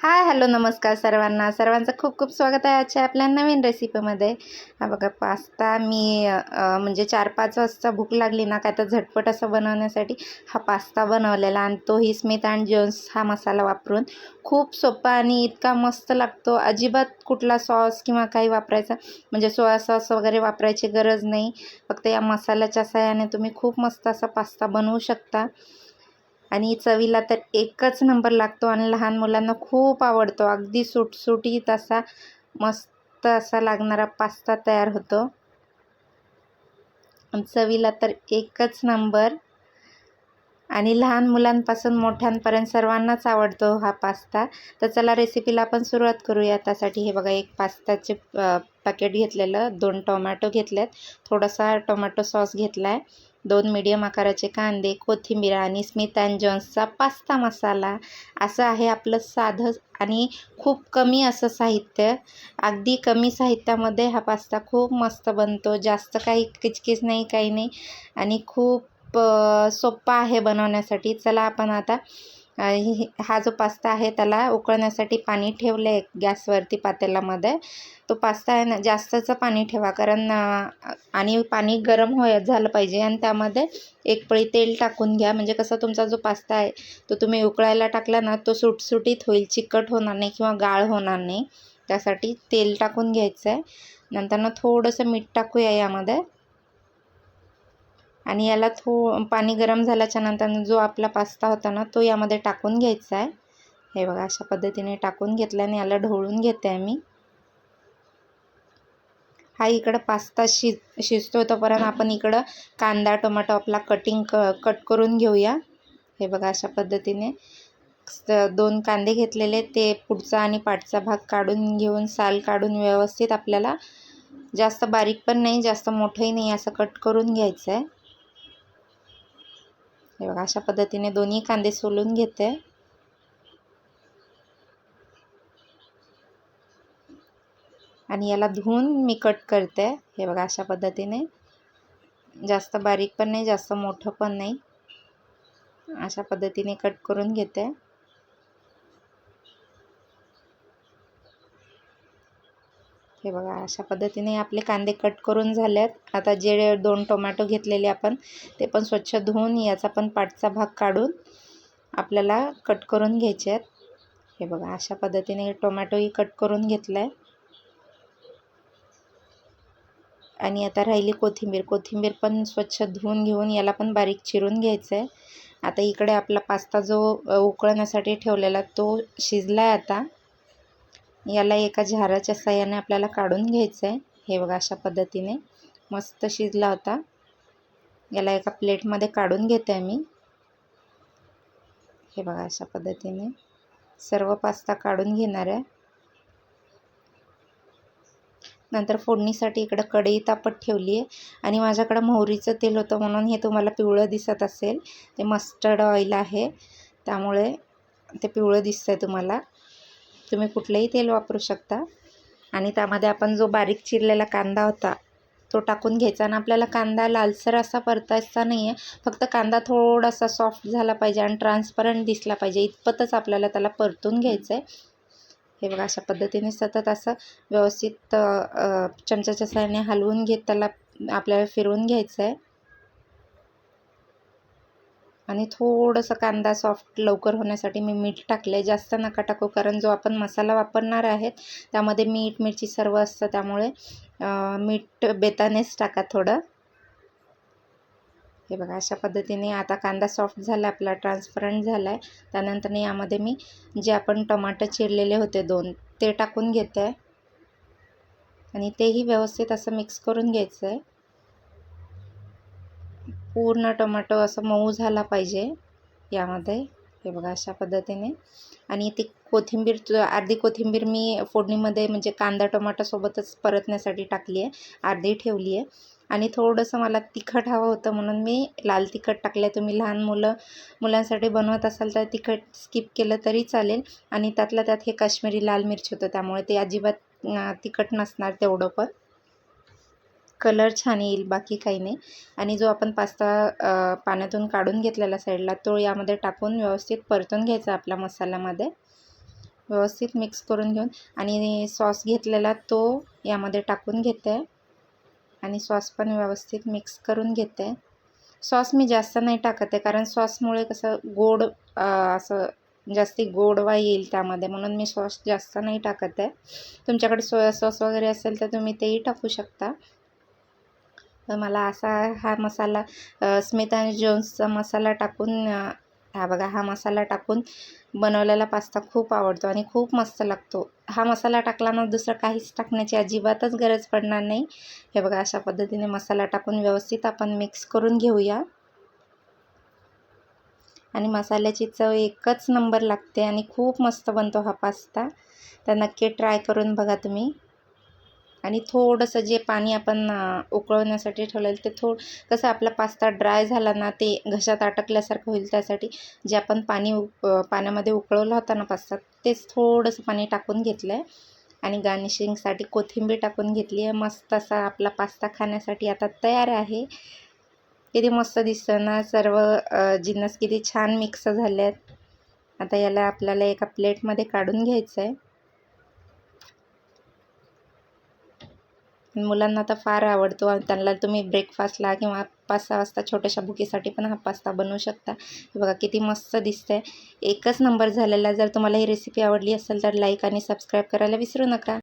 Hi hello नमस्कार सर्वांना. सर्वांचं खूप खूप स्वागत आहे आजच्या आपल्या नवीन रेसिपीमध्ये हा बघा पास्ता मी म्हणजे चार पाच वाजता भूक लागली ना काय तर झटपट असं बनवण्यासाठी हा पास्ता बनवलेला आणि तोही स्मिथ अँड जोन्स हा मसाला वापरून. खूप सोपा आणि इतका मस्त लागतो. अजिबात कुठला सॉस किंवा काही वापरायचा म्हणजे सोया सॉस वगैरे वापरायची गरज नाही. फक्त या मसाल्याच्या सहाय्याने तुम्ही खूप मस्त असा पास्ता बनवू शकता. आणि चवीला तर एकच नंबर लागतो आणि लहान मुलांना खूप आवडतो. अगदी सुटसुटीत असा मस्त असा लागणारा पास्ता तयार होतो. चवीला तर एकच नंबर. आणि लहान मुलांपासून मोठ्यांपर्यंत सर्वांनाच आवडतो हा पास्ता. तर चला रेसिपीला आपण सुरुवात करूया. त्यासाठी हे बघा एक पास्ताचे पॅकेट घेतलेलं. दोन टोमॅटो घेतलेत. थोडासा टोमॅटो सॉस घेतला आहे दोन मीडियम आकाराचे कांदे कोथिंबीर आणि स्मिथ अँड जॉन्सचा पास्ता मसाला असं आहे आपलं साधं आणि खूप कमी असं साहित्य. अगदी कमी साहित्यामध्ये हा पास्ता खूप मस्त बनतो. जास्त काही किचकिच नाही काही नाही. आणि खूप सोप्पा आहे बनवण्यासाठी. चला आपण आता हा जो पास्ता आहे त्याला उकळण्यासाठी पाणी ठेवलं आहे गॅसवरती पातेल्यामध्ये. तो पास्ता आहे ना जास्तचं पाणी ठेवा कारण आणि पाणी गरम होय झालं पाहिजे आणि त्यामध्ये एक पळी तेल टाकून घ्या. म्हणजे कसं तुमचा जो पास्ता आहे तो तुम्ही उकळायला टाकला ना तो सुटसुटीत होईल चिकट होणार नाही किंवा गाळ होणार नाही. त्यासाठी तेल टाकून घ्यायचं आहे नंतर थोडंसं मीठ टाकूया यामध्ये. आणि याला थो पाणी गरम झाल्याच्यानंतर जो आपला पास्ता होता ना तो यामध्ये टाकून घ्यायचा आहे. हे बघा अशा पद्धतीने टाकून घेतला आणि याला ढवळून घेते आहे मी हा इकडं पास्ता शिज शिजतो तोपर्यंत आपण इकडं कांदा टोमॅटो आपला कटिंग क कट करून घेऊया. हे बघा अशा पद्धतीने. दोन कांदे घेतलेले ते पुढचा आणि पाठचा भाग काढून घेऊन साल काढून व्यवस्थित आपल्याला जास्त बारीक पण नाही जास्त मोठंही नाही असं कट करून घ्यायचं आहे. हे बघा अशा पद्धतीने दोन्ही कांदे सोलून घेते. आणि याला धुवून मी कट करते. हे बघा अशा पद्धतीने. जास्त बारीक पण नाही जास्त मोठं पण नाही. अशा पद्धतीने कट करून घेते. हे बघा अशा पद्धतीने आपले कांदे कट करून झालेत. आता जे दोन टोमॅटो घेतलेले आपण ते पण स्वच्छ धुवून याचा पण पाठचा भाग काढून आपल्याला कट करून घ्यायचे आहेत. हे बघा अशा पद्धतीने टोमॅटोही कट करून घेतला आहे आणि आता राहिली कोथिंबीर. कोथिंबीर पण स्वच्छ धुवून घेऊन याला पण बारीक चिरून घ्यायचं आहे आता इकडे आपला पास्ता जो उकळण्यासाठी ठेवलेला तो शिजला आहे आता. याला एका झाराच्या साह्याने आपल्याला काढून घ्यायचं आहे हे बघा अशा पद्धतीने मस्त शिजला होता. याला एका प्लेटमध्ये काढून घेते आहे मी. हे बघा अशा पद्धतीने सर्व पास्ता काढून घेणार आहे. नंतर फोडणीसाठी इकडं कढई तापत ठेवली आहे. आणि माझ्याकडं मोहरीचं तेल होतं म्हणून हे तुम्हाला पिवळं दिसत असेल. ते मस्टर्ड ऑइल आहे. त्यामुळे ते पिवळं दिसतं आहे तुम्हाला. तुम्ही कुठलंही तेल वापरू शकता. आणि त्यामध्ये आपण जो बारीक चिरलेला कांदा होता तो टाकून घ्यायचा. आणि आपल्याला कांदा लालसर असा परतायचा नाही आहे फक्त कांदा थोडासा सॉफ्ट झाला पाहिजे आणि ट्रान्सपरंट दिसला पाहिजे. इतपतच आपल्याला त्याला परतून घ्यायचं आहे हे बघा अशा पद्धतीने सतत असं व्यवस्थित चमच्याच्या साह्याने हलवून घेत त्याला आपल्याला फिरवून घ्यायचं आहे आणि थोडंसं कांदा सॉफ्ट लवकर होण्यासाठी मी मीठ टाकलं आहे जास्त नका टाकू कारण जो आपण मसाला वापरणार आहेत त्यामध्ये मीठ मिरची सर्व असतं त्यामुळे मीठ बेतानेच टाका थोडं. हे बघा अशा पद्धतीने आता कांदा सॉफ्ट झाला आपला ट्रान्सपरंट झाला आहे त्यानंतर यामध्ये मी जे आपण टमाटर चिरलेले होते दोन ते टाकून घेते. आहे आणि तेही व्यवस्थित असं मिक्स करून घ्यायचं आहे पूर्ण टोमॅटो असं मऊ झाला पाहिजे यामध्ये. हे बघा अशा पद्धतीने. आणि ती कोथिंबीर अर्धी कोथिंबीर मी फोडणीमध्ये म्हणजे कांदा टोमॅटोसोबतच परतण्यासाठी टाकली आहे अर्धी ठेवली आहे आणि थोडंसं मला तिखट हवं होतं म्हणून मी लाल तिखट टाकलं आहे तुम्ही लहान मुलं मुलांसाठी बनवत असाल तर तिखट स्किप केलं तरी चालेल. आणि त्यातल्या त्यात हे काश्मीरी लाल मिरची होतं त्यामुळे ते अजिबात तिखट नसणार तेवढं पण. कलर छान येईल बाकी काही नाही. आणि जो आपण पास्ता पाण्यातून काढून घेतलेला साईडला तो यामध्ये टाकून व्यवस्थित परतून घ्यायचा आपल्या मसाल्यामध्ये. व्यवस्थित मिक्स करून घेऊन. आणि सॉस घेतलेला तो यामध्ये टाकून घेते. आणि सॉस पण व्यवस्थित मिक्स करून घेते. सॉस मी जास्त नाही टाकत आहे कारण सॉसमुळे कसं गोड असं जास्ती गोडवा येईल त्यामध्ये. म्हणून मी सॉस जास्त नाही टाकत आहे. तुमच्याकडे सोया सॉस वगैरे असेल तर तुम्ही तेही टाकू शकता. तर मला असा हा मसाला स्मिथ जोन्सचा मसाला टाकून हा बघा हा मसाला टाकून बनवलेला पास्ता खूप आवडतो आणि खूप मस्त लागतो. हा मसाला टाकला ना दुसरं काहीच टाकण्याची अजिबातच गरज पडणार नाही. हे बघा अशा पद्धतीने मसाला टाकून व्यवस्थित आपण मिक्स करून घेऊया. आणि मसाल्याची चव एकच नंबर लागते आणि खूप मस्त बनतो हा पास्ता तर नक्की ट्राय करून बघा तुम्ही. आणि थोडंसं जे पाणी आपण उकळवण्यासाठी ठेवलेलं ते थोडं कसं आपला पास्ता ड्राय झाला ना ते घशात अटकल्यासारखं होईल त्यासाठी जे आपण पाणी पाण्यामध्ये उकळवलं होतं ना पास्ता तेच थोडंसं पाणी टाकून घेतलं आहे आणि गार्निशिंगसाठी कोथिंबीर टाकून घेतली आहे. मस्त असा आपला पास्ता खाण्यासाठी आता तयार आहे. किती मस्त दिसतं ना सर्व जिन्नस किती छान मिक्स झाले आहेत आता याला आपल्याला एका प्लेटमध्ये काढून घ्यायचं आहे मुलांना तर फार आवडतो त्यांना तुम्ही ब्रेकफास्टला किंवा पाच सहा वाजता छोट्याशा भुकीसाठी पण हा पास्ता बनवू शकता. बघा किती मस्त दिसतंय. एकच नंबर झालेला जर तुम्हाला ही रेसिपी आवडली असेल तर लाईक आणि सबस्क्राईब करायला विसरू नका.